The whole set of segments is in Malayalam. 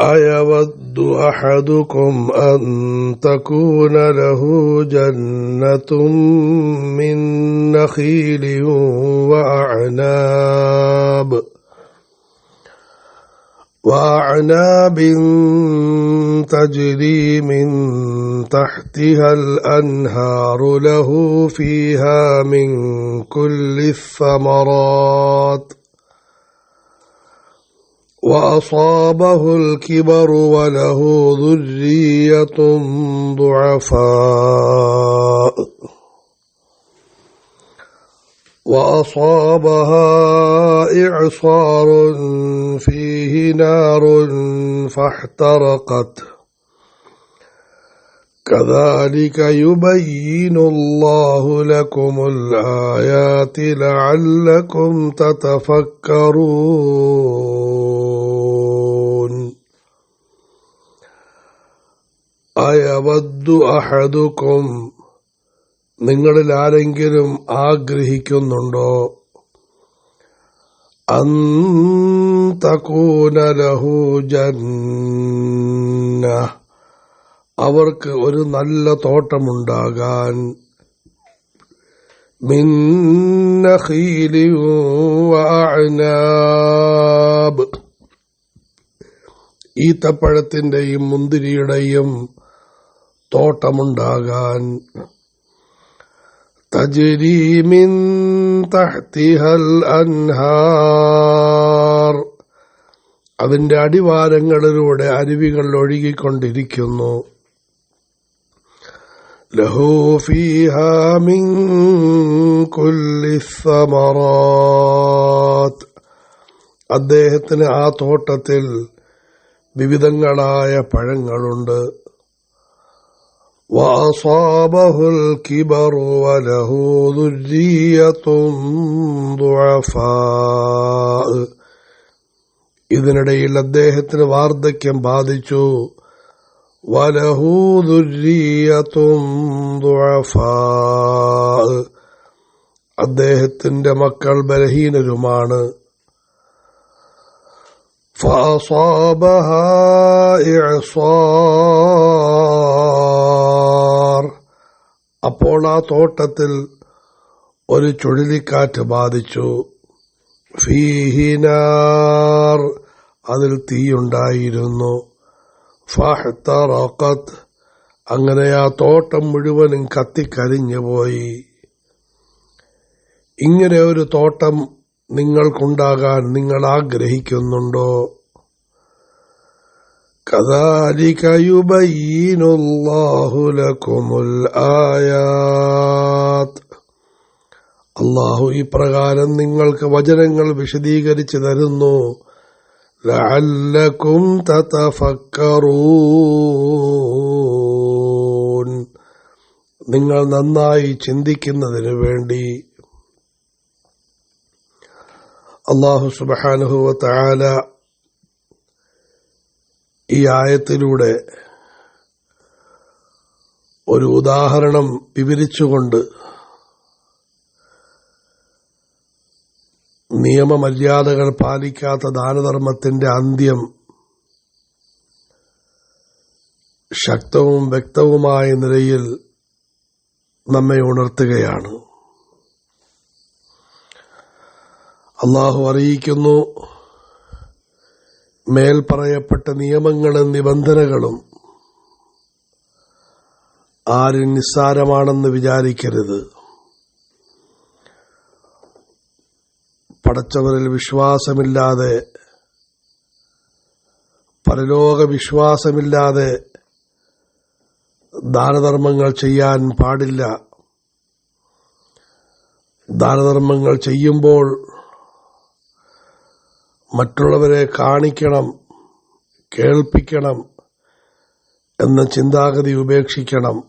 أيود أحدكم أن تكون له جنة من نخيل وأعناب وأعناب تجري من تحتها الأنهار له فيها من كل الثمرات. وأصابه الكبر وله ذرية ضعفاء. وأصابها إعصار فيه نار فاحترقت. كذلك يبين الله لكم الآيات لعلكم تتفكرون. അയവദ്ദു അഹദുക്കും നിങ്ങളിൽ ആരെങ്കിലും ആഗ്രഹിക്കുന്നുണ്ടോ? അന്തകൂനലഹു ജന്ന അവർക്ക് ഒരു നല്ല തോട്ടമുണ്ടാകാൻ. മിന്നഖീലിയും ഈത്തപ്പഴത്തിന്റെയും മുന്തിരിയുടെയും തോട്ടമുണ്ടാകാൻ തജരീമിൻ തഹ്തിഹൽ അൻഹാർ. അതിന്റെ അടിവാരങ്ങളിലൂടെ അരുവികൾ ഒഴുകിക്കൊണ്ടിരിക്കുന്നു. അദ്ദേഹത്തിന് ആ തോട്ടത്തിൽ വിവിധങ്ങളായ പഴങ്ങളുണ്ട് وأصابه الكبر وله ذرية ضعفاء ഇതിനിടയിൽ അദ്ദേഹത്തിന് വാർദ്ധക്യം ബാധിച്ചു വലഹൂദുരീയത്തും അദ്ദേഹത്തിന്റെ മക്കൾ ബലഹീനരുമാണ് فأصابها إعصار അപ്പോൾ ആ തോട്ടത്തിൽ ഒരു ചുഴലിക്കാറ്റ് ബാധിച്ചു ഫീഹിനാർ അതിൽ തീയുണ്ടായിരുന്നു ഫഹ്തറഖത്ത് അങ്ങനെ ആ തോട്ടം മുഴുവനും കത്തിക്കരിഞ്ഞു പോയി ഇങ്ങനെ ഒരു തോട്ടം നിങ്ങൾക്കുണ്ടാകാൻ നിങ്ങൾ ആഗ്രഹിക്കുന്നുണ്ടോ كذلك يبين الله لكم الآيات അള്ളാഹു ഇപ്രകാരം നിങ്ങൾക്ക് വചനങ്ങൾ വിശദീകരിച്ചു തരുന്നു ലഅല്ലക്കും തതഫക്കറൂൻ നിങ്ങൾ നന്നായി ചിന്തിക്കുന്നതിനു വേണ്ടി അള്ളാഹു സുബാനുഹുവ തആല ഈ ആയത്തിലൂടെ ഒരു ഉദാഹരണം വിവരിച്ചുകൊണ്ട് നിയമമര്യാദകൾ പാലിക്കാത്ത ദാനധർമ്മത്തിന്റെ അന്ത്യം ശക്തവും വ്യക്തവുമായ നിലയിൽ നമ്മെ ഉണർത്തുകയാണ്. അള്ളാഹു അറിയിക്കുന്നു. മേൽ പറയപ്പെട്ട നിയമങ്ങളും നിബന്ധനകളും ആരും നിസ്സാരമാണെന്ന് വിചാരിക്കരുത്. പടച്ചവരിൽ വിശ്വാസമില്ലാതെ പരലോക വിശ്വാസമില്ലാതെ ദാനധർമ്മങ്ങൾ ചെയ്യാൻ പാടില്ല. ദാനധർമ്മങ്ങൾ ചെയ്യുമ്പോൾ മറ്റുള്ളവരെ കാണിക്കണം കേൾപ്പിക്കണം എന്ന ചിന്താഗതി ഉപേക്ഷിക്കണം.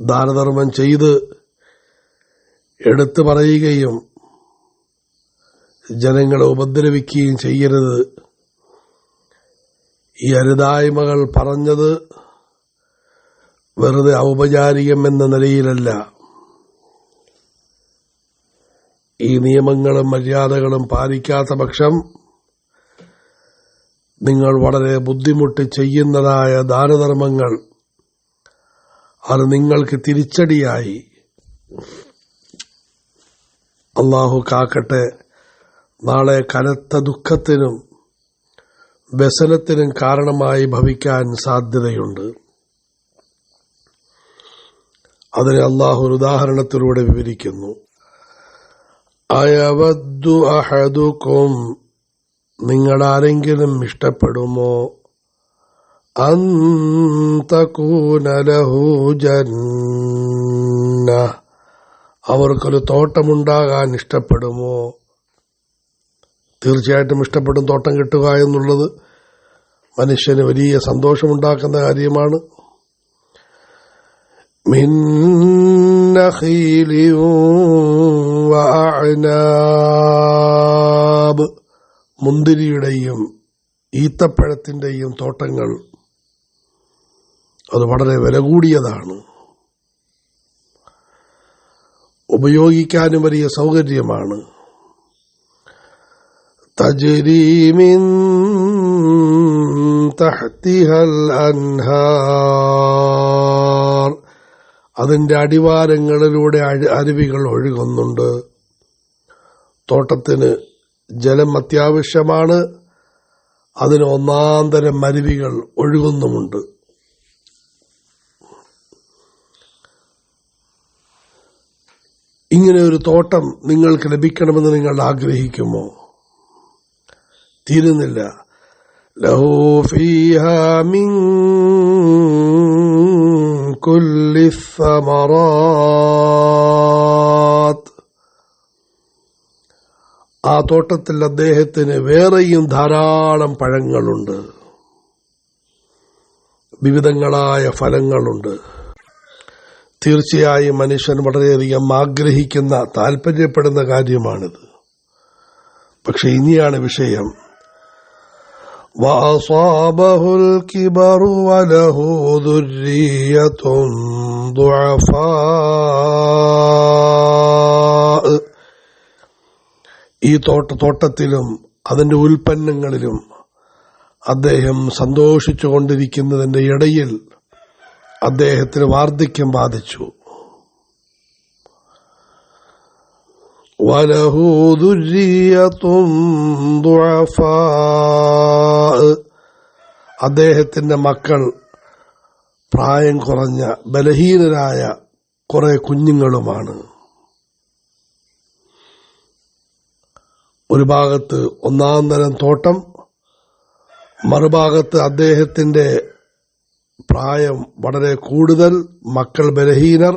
ദാനധർമ്മം ചെയ്ത് എടുത്തു പറയുകയും ജനങ്ങളെ ഉപദ്രവിക്കുകയും ചെയ്യരുത്. ഈ അരുതായ്മകൾ പറഞ്ഞത് വെറുതെ ഔപചാരികം എന്ന നിലയിലല്ല. ഈ നിയമങ്ങളും മര്യാദകളും പാലിക്കാത്ത പക്ഷം നിങ്ങൾ വളരെ ബുദ്ധിമുട്ട് ചെയ്യുന്നതായ ദാനധർമ്മങ്ങൾ അത് നിങ്ങൾക്ക് തിരിച്ചടിയായി. അള്ളാഹു കാക്കട്ടെ നാളെ കനത്ത ദുഃഖത്തിനും വ്യസനത്തിനും കാരണമായി ഭവിക്കാൻ സാധ്യതയുണ്ട്. അതിനെ അള്ളാഹു ഒരു ഉദാഹരണത്തിലൂടെ വിവരിക്കുന്നു. അയവദ്ദു അഹദുക്കും. നിങ്ങളാരെങ്കിലും ഇഷ്ടപ്പെടുമോ? അന്തകൂനലഹു ജന്ന. അവർക്കൊരു തോട്ടമുണ്ടാകാൻ ഇഷ്ടപ്പെടുമോ? തീർച്ചയായിട്ടും ഇഷ്ടപ്പെടും തോട്ടം കിട്ടുക എന്നുള്ളത് മനുഷ്യന് വലിയ സന്തോഷമുണ്ടാക്കുന്ന കാര്യമാണ്. മിന്നഖീലിയും മുന്തിരിയുടെയും ഈത്തപ്പഴത്തിന്റെയും തോട്ടങ്ങൾ അത് വളരെ വില കൂടിയതാണ്. ഉപയോഗിക്കാനും വലിയ സൗകര്യമാണ്. തജരീമിൻ തഹത്തിഹൽ അൻഹാർ. അതിന്റെ അടിവാരങ്ങളിലൂടെ അരുവികൾ ഒഴുകുന്നുണ്ട്. തോട്ടത്തിന് ജലം അത്യാവശ്യമാണ്. അതിന് ഒന്നാന്തരം അരുവികൾ ഒഴുകുന്നുമുണ്ട്. ഇങ്ങനെ ഒരു തോട്ടം നിങ്ങൾക്ക് ലഭിക്കണമെന്ന് നിങ്ങൾ ആഗ്രഹിക്കുമോ? തീരുന്നില്ല. ലഹോ ഫീഹ മിൻ സമറാത്ത് ആ തോട്ടത്തിൽ അദ്ദേഹത്തിന് വേറെയും ധാരാളം പഴങ്ങളുണ്ട്. വിവിധങ്ങളായ ഫലങ്ങളുണ്ട്. തീർച്ചയായും മനുഷ്യൻ വളരെയധികം ആഗ്രഹിക്കുന്ന താല്പര്യപ്പെടുന്ന കാര്യമാണിത്. പക്ഷെ ഇനിയാണ് വിഷയം. وأصابه الكبر وله ذرية ضعفاء ഈ തോട്ട തോട്ടത്തിലും അതിന്റെ ഉൽപ്പന്നങ്ങളിലും അദ്ദേഹം സന്തോഷിച്ചു കൊണ്ടിരിക്കുന്നതിന്റെ ഇടയിൽ അദ്ദേഹത്തിന് വാർദ്ധക്യം ബാധിച്ചു وله ذرية ضعفاء അദ്ദേഹത്തിന്റെ മക്കൾ പ്രായം കുറഞ്ഞ ബലഹീനരായ കുറെ കുഞ്ഞുങ്ങളുമാണ് ഒരു ഭാഗത്ത് ഒന്നാം തരം തോട്ടം മറുഭാഗത്ത് അദ്ദേഹത്തിന്റെ പ്രായം വളരെ കൂടുതൽ മക്കൾ ബലഹീനർ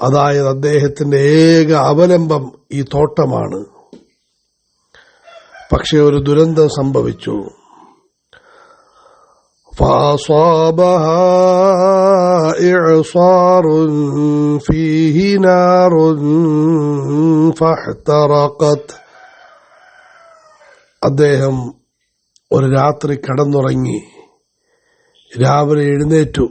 അതായത് അദ്ദേഹത്തിന്റെ ഏക അവലംബം ഈ തോട്ടമാണ് പക്ഷെ ഒരു ദുരന്തം സംഭവിച്ചു فأصابها إعصار فيه نار فاحترقت അദ്ദേഹം ഒരു രാത്രി കടന്നുറങ്ങി രാവിലെ എഴുന്നേറ്റു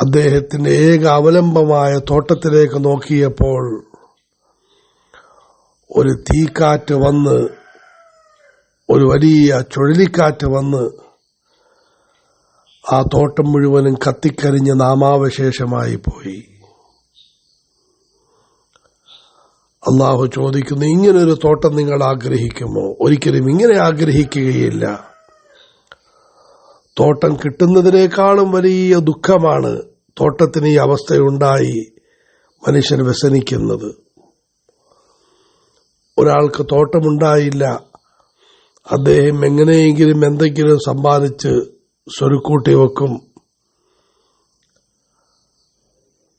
അദ്ദേഹത്തിന്റെ ഏക അവലംബമായ തോട്ടത്തിലേക്ക് നോക്കിയപ്പോൾ ഒരു തീക്കാറ്റ് വന്ന് ഒരു വലിയ ചുഴലിക്കാറ്റ് വന്ന് ആ തോട്ടം മുഴുവനും കത്തിക്കരിഞ്ഞ് നാമാവശേഷമായി പോയി. അള്ളാഹു ചോദിക്കുന്നു ഇങ്ങനൊരു തോട്ടം നിങ്ങൾ ആഗ്രഹിക്കുമോ? ഒരിക്കലും ഇങ്ങനെ ആഗ്രഹിക്കുകയില്ല. തോട്ടം കിട്ടുന്നതിനേക്കാളും വലിയ ദുഃഖമാണ് തോട്ടത്തിന് ഈ അവസ്ഥയുണ്ടായി മനുഷ്യൻ വ്യസനിക്കുന്നത്. ഒരാൾക്ക് തോട്ടമുണ്ടായില്ല അദ്ദേഹം എങ്ങനെയെങ്കിലും എന്തെങ്കിലും സമ്പാദിച്ച് സ്വരുക്കൂട്ടി വെക്കും.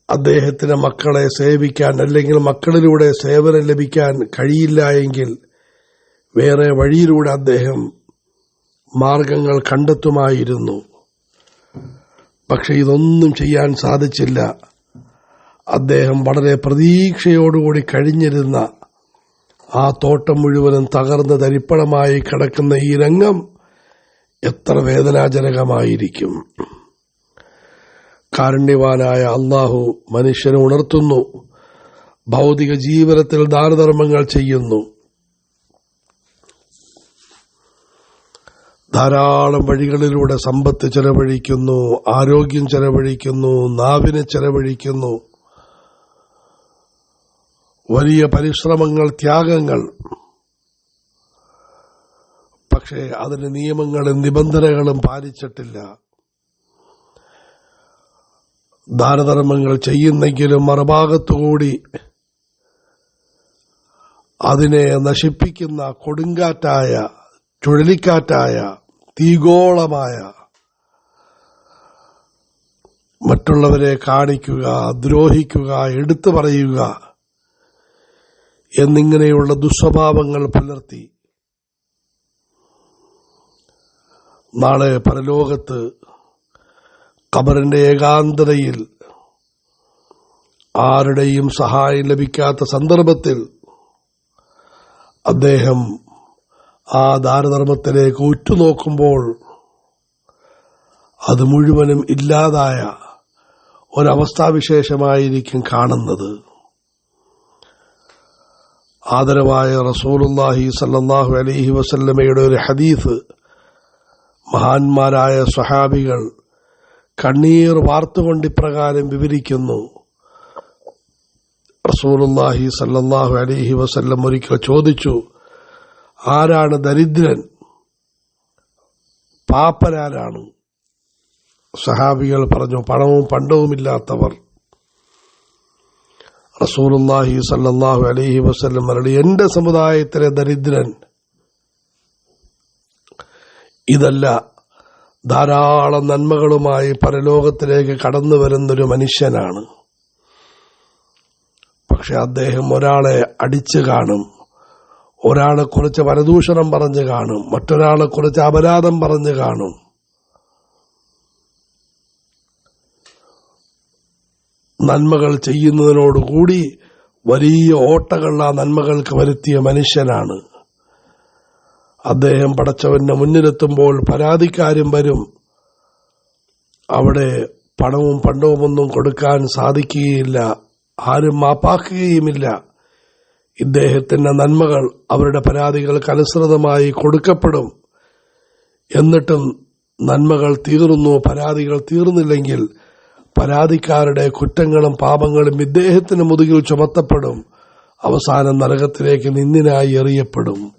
അദ്ദേഹത്തിന് മക്കളെ സേവിക്കാൻ അല്ലെങ്കിൽ മക്കളിലൂടെ സേവനം ലഭിക്കാൻ കഴിയില്ല എങ്കിൽ വേറെ വഴിയിലൂടെ അദ്ദേഹം മാർഗങ്ങൾ കണ്ടെത്തുമായിരുന്നു. പക്ഷെ ഇതൊന്നും ചെയ്യാൻ സാധിച്ചില്ല. അദ്ദേഹം വളരെ പ്രതീക്ഷയോടുകൂടി കഴിഞ്ഞിരുന്ന ആ തോട്ടം മുഴുവനും തകർന്ന് തരിപ്പണമായി കിടക്കുന്ന ഈ രംഗം എത്ര വേദനാജനകമായിരിക്കും. കാരുണ്യവാനായ അള്ളാഹു മനുഷ്യനെ ഉണർത്തുന്നു. ഭൗതിക ജീവിതത്തിൽ ദാനധർമ്മങ്ങൾ ചെയ്യുന്നു. ധാരാളം വഴികളിലൂടെ സമ്പത്ത് ചെലവഴിക്കുന്നു ആരോഗ്യം ചെലവഴിക്കുന്നു നാവിനെ ചെലവഴിക്കുന്നു. വലിയ പരിശ്രമങ്ങൾ ത്യാഗങ്ങൾ. പക്ഷേ അതിന് നിയമങ്ങളും നിബന്ധനകളും പാലിച്ചിട്ടില്ല. ദാനധർമ്മങ്ങൾ ചെയ്യുന്നെങ്കിലും മറുഭാഗത്തുകൂടി അതിനെ നശിപ്പിക്കുന്ന കൊടുങ്കാറ്റായ ചുഴലിക്കാറ്റായ തീഗോളമായ മറ്റുള്ളവരെ കാണിക്കുക ദ്രോഹിക്കുക എടുത്തു പറയുക എന്നിങ്ങനെയുള്ള ദുസ്വഭാവങ്ങൾ പുലർത്തി നാളെ പരലോകത്ത് ഖബറിന്റെ ഏകാന്തതയിൽ ആരുടെയും സഹായം ലഭിക്കാത്ത സന്ദർഭത്തിൽ അദ്ദേഹം ആ ദാനധർമ്മത്തിലേക്ക് ഉറ്റുനോക്കുമ്പോൾ അത് മുഴുവനും ഇല്ലാതായ ഒരവസ്ഥാവിശേഷമായിരിക്കും കാണുന്നത്. ആദരവായ റസൂലുല്ലാഹി സല്ലാഹു അലൈഹി വസല്ലമയുടെ ഒരു ഹദീസ് മഹാന്മാരായ സ്വഹാബികൾ കണ്ണീർ വാർത്തുകൊണ്ട് ഇപ്രകാരം വിവരിക്കുന്നു. റസൂലുല്ലാഹി സല്ലാഹു അലൈഹി വസല്ലം ഒരിക്കൽ ചോദിച്ചു ആരാണ് ദരിദ്രൻ? പാപ്പരാരാണ്? സഹാബികൾ പറഞ്ഞു പണവും പണ്ടവുമില്ലാത്തവർ റസൂലുല്ലാഹി സല്ലാഹു അലഹി വസല്ലം പറഞ്ഞു എന്റെ സമുദായത്തിലെ ദരിദ്രൻ ഇതല്ല ധാരാളം നന്മകളുമായി പരലോകത്തിലേക്ക് കടന്നു വരുന്നൊരു മനുഷ്യനാണ്. പക്ഷെ അദ്ദേഹം ഒരാളെ അടിച്ചു കാണും. ഒരാളെ കുറിച്ച് വരദൂഷണം പറഞ്ഞു കാണും മറ്റൊരാളെ കുറിച്ച് അപരാധം പറഞ്ഞു കാണും. നന്മകൾ ചെയ്യുന്നതിനോടുകൂടി വലിയ ഓട്ടകൾ ആ നന്മകൾക്ക് വരുത്തിയ മനുഷ്യനാണ്. അദ്ദേഹം പടച്ചവന്റെ മുന്നിലെത്തുമ്പോൾ പരാതിക്കാരും വരും. അവിടെ പണവും പണ്ടവുമൊന്നും കൊടുക്കാൻ സാധിക്കുകയില്ല ആരും മാപ്പാക്കുകയുമില്ല. ഇദ്ദേഹത്തിന്റെ നന്മകൾ അവരുടെ പരാതികൾക്ക് അനുസൃതമായി കൊടുക്കപ്പെടും. എന്നിട്ടും നന്മകൾ തീർന്നു പരാതികൾ തീർന്നില്ലെങ്കിൽ പരാതിക്കാരുടെ കുറ്റങ്ങളും പാപങ്ങളും ഇദ്ദേഹത്തിന് മുതുകിൽ ചുമത്തപ്പെടും. അവസാനം നരകത്തിലേക്ക് നിന്നിനായി എറിയപ്പെടും.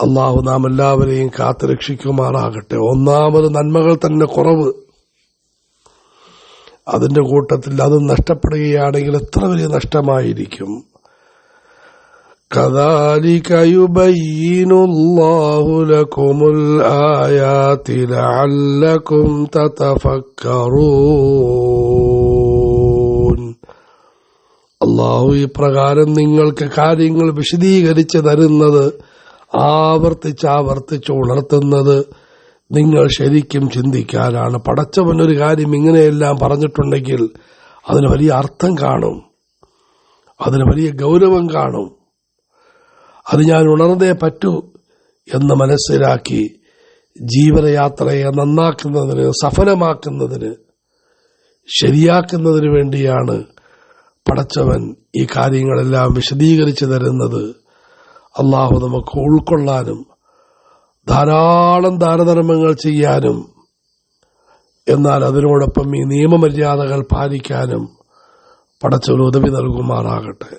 അള്ളാഹു നാം എല്ലാവരെയും കാത്തുരക്ഷിക്കുമാറാകട്ടെ. ഒന്നാമത് നന്മകൾ തന്നെ കുറവ്. അതിന്റെ കൂട്ടത്തിൽ അത് നഷ്ടപ്പെടുകയാണെങ്കിൽ എത്ര വലിയ നഷ്ടമായിരിക്കും? كذلك يبين الله لكم الآيات لعلكم تتفكرون അള്ളാഹു ഇപ്രകാരം നിങ്ങൾക്ക് കാര്യങ്ങൾ വിശദീകരിച്ച് തരുന്നത് ആവർത്തിച്ച് ആവർത്തിച്ച് ഉണർത്തുന്നത് നിങ്ങൾ ശരിക്കും ചിന്തിക്കാനാണ് പടച്ചവൻ ഒരു കാര്യം ഇങ്ങനെയെല്ലാം പറഞ്ഞിട്ടുണ്ടെങ്കിൽ അതിന് വലിയ അർത്ഥം കാണും അതിന് വലിയ ഗൗരവം കാണും അത് ഞാൻ ഉണർന്നേ പറ്റൂ എന്ന് മനസ്സിലാക്കി ജീവനയാത്രയെ നന്നാക്കുന്നതിന് സഫലമാക്കുന്നതിന് ശരിയാക്കുന്നതിന് വേണ്ടിയാണ് പടച്ചവൻ ഈ കാര്യങ്ങളെല്ലാം വിശദീകരിച്ചു തരുന്നത്. അള്ളാഹു നമുക്ക് ഉൾക്കൊള്ളാനും ധാരാളം ദാനധർമ്മങ്ങൾ ചെയ്യാനും എന്നാൽ അതിനോടൊപ്പം ഈ നിയമമര്യാദകൾ പാലിക്കാനും പടച്ചവൻ ഉദവി നൽകുമാറാകട്ടെ.